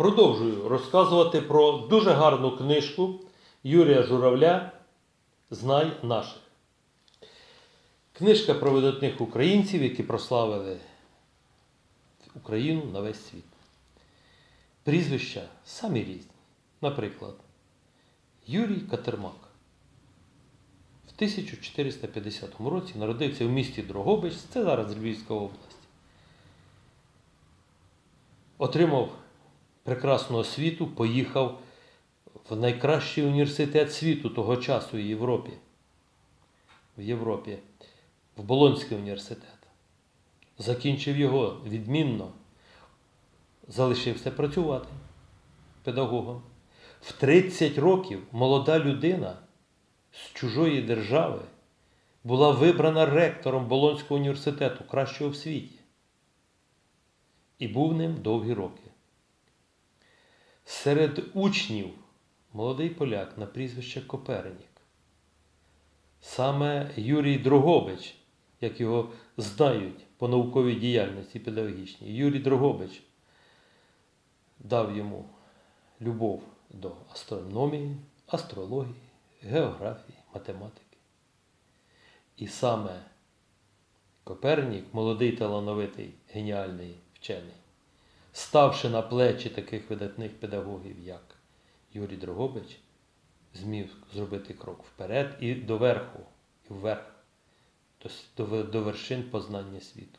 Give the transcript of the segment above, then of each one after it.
Продовжую розказувати про дуже гарну книжку Юрія Журавля Знай наших. Книжка про видатних українців, які прославили Україну на весь світ. Прізвища самі різні. Наприклад, Юрій Катермак. В 1450 році народився в місті Дрогобич, це зараз Львівська область. Отримав прекрасну освіту, поїхав в найкращий університет світу того часу в Європі. В Європі, в Болонський університет. Закінчив його відмінно, залишився працювати педагогом. В 30 років молода людина з чужої держави була вибрана ректором Болонського університету, кращого в світі. І був ним довгі роки. Серед учнів молодий поляк на прізвище Копернік. Саме Юрій Дрогобич, як його знають по науковій діяльності педагогічній, Юрій Дрогобич дав йому любов до астрономії, астрології, географії, математики. І саме Копернік, молодий талановитий, геніальний вчений, ставши на плечі таких видатних педагогів, як Юрій Дрогобич, зміг зробити крок вперед і до верху, і вверх, до, до вершин познання світу.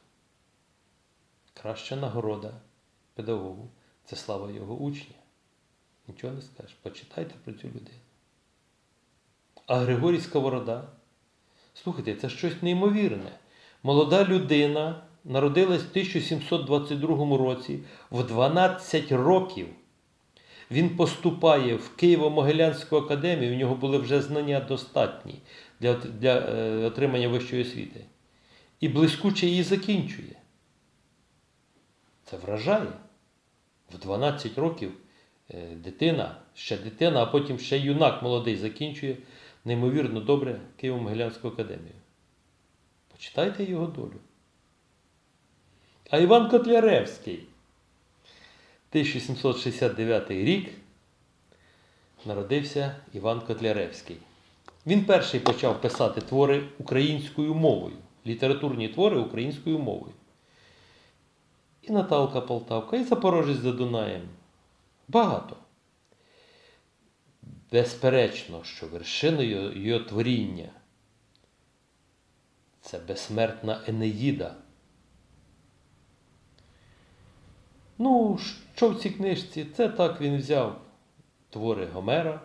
Краща нагорода педагогу це слава його учня. Нічого не скажеш. Почитайте про цю людину. А Григорій Сковорода, слухайте, це щось неймовірне. Молода людина народилась в 1722 році, в 12 років. Він поступає в Києво-Могилянську академію, у нього були вже знання достатні для, для е, отримання вищої освіти. І блискуче її закінчує. Це вражає. В 12 років е, дитина, ще дитина, а потім ще юнак молодий закінчує неймовірно добре Києво-Могилянську академію. Почитайте його долю. А Іван Котляревський, 1769 рік, народився Іван Котляревський. Він перший почав писати твори українською мовою, літературні твори українською мовою. І Наталка Полтавка, і Запорожець за Дунаєм. Багато. Безперечно, що вершиною його творіння це безсмертна Енеїда. Ну, що в цій книжці? Це так він взяв твори Гомера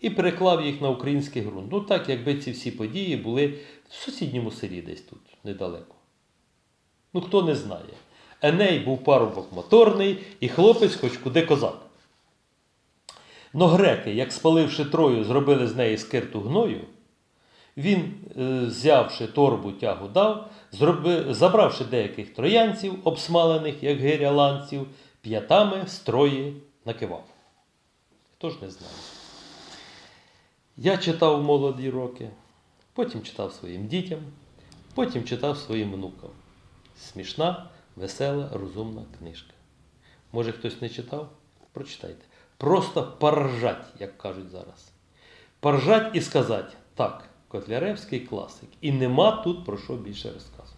і переклав їх на український ґрунт. Ну так, якби ці всі події були в сусідньому селі десь тут, недалеко. Ну, хто не знає. Еней був парубок моторний і хлопець хоч куди козак. Но греки, як спаливши Трою, зробили з неї скирту гною, він, е, взявши торбу тягу дав, зроби, забравши деяких троянців, обсмалених, як гиря ланців, п'ятами строї накивав. Хто ж не знає? Я читав молоді роки, потім читав своїм дітям, потім читав своїм внукам. Смішна, весела, розумна книжка. Може, хтось не читав? Прочитайте. Просто поржать, як кажуть зараз. Поржать і сказати, так, Котляревський класик. І нема тут про що більше розказувати.